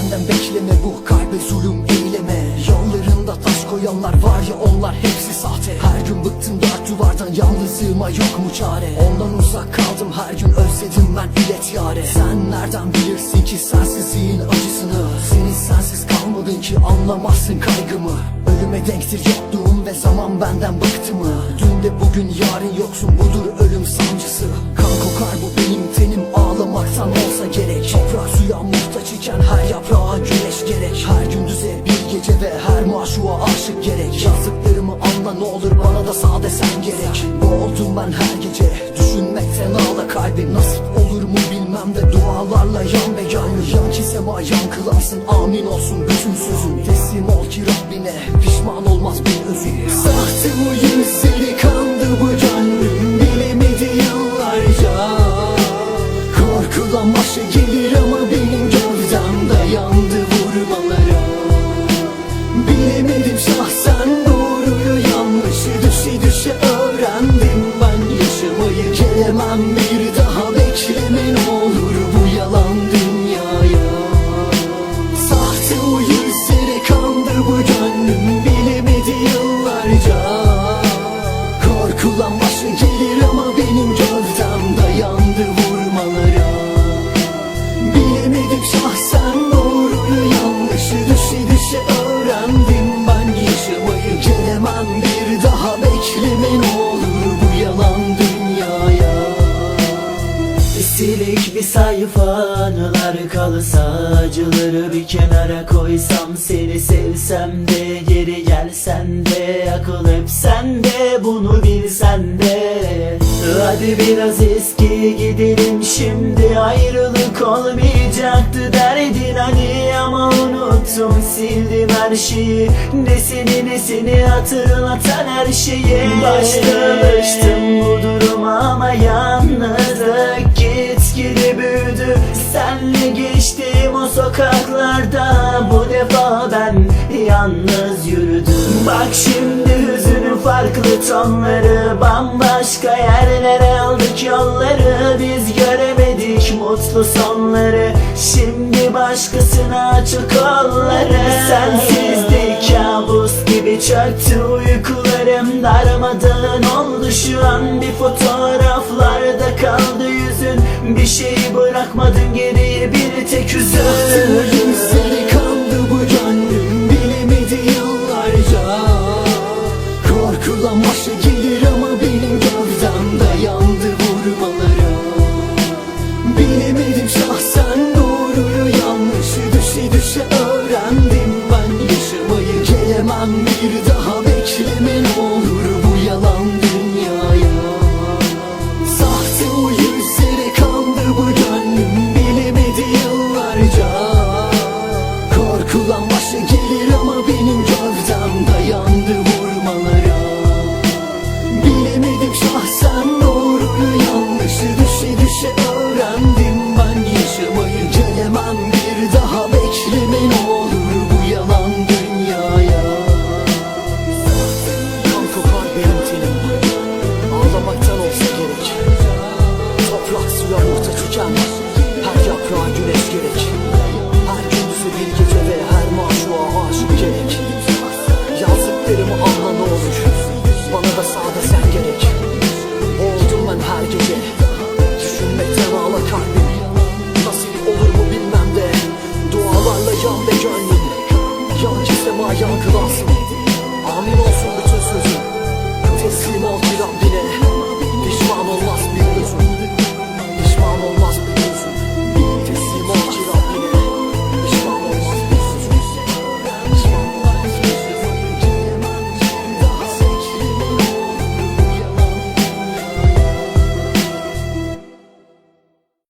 Benden bekleme bu kalbe zulüm eyleme. Yollarında taş koyanlar var ya onlar hepsi sahte. Her gün bıktım dört duvardan yalnızlığıma yok mu çare? Ondan uzak kaldım her gün özledim ben ilet yare. Sen nereden bilirsin ki sensizliğin acısını? Seni sensiz kalmadın ki anlamazsın kaygımı. Ölüme denktir yokluğum ve zaman benden bıktı mı? Dün de bugün yarın yoksun budur ölüm sancısı. Yaprağa güneş gerek. Her gündüze bir gece ve her maşuğa aşık gerek. Yazdıklarımı anla ne olur bana da sade sen gerek. Boğuldum ben her gece düşünmekten ağla kalbim. Nasip olur mu bilmem de dualarla yan ve yan. Yan ki sema yankılansın amin olsun bütün sözüm. Teslim ol ki Rabbine pişman olmaz bir özüm. Sahte bu yüzleri kandı bu gönlüm bilemedi yıllarca. Korkulan başa gelir ama Silik bir sayfa anılar kalsa Acıları bir kenara koysam Seni sevsem de geri gelsen de Akıl hep sende bunu bilsen de. Hadi biraz eski gidelim şimdi Ayrılık olmayacaktı derdin hani Ama unuttum sildim her şeyi. Ne seni ne seni hatırlatan her şeyi. Başlamıştım bu duruma ama yalnızlık sokaklarda Bu defa ben yalnız yürüdüm. Bak şimdi hüzünün farklı tonları Bambaşka yerlere aldık yolları. Biz göremedik mutlu sonları Şimdi başkasına açık kolları. Sensizlik kabus gibi çöktü uykularım. Darmadağın oldu şu an bir fotoğraflarda kaldı Bir şey bırakmadın geriye bir tek hüzün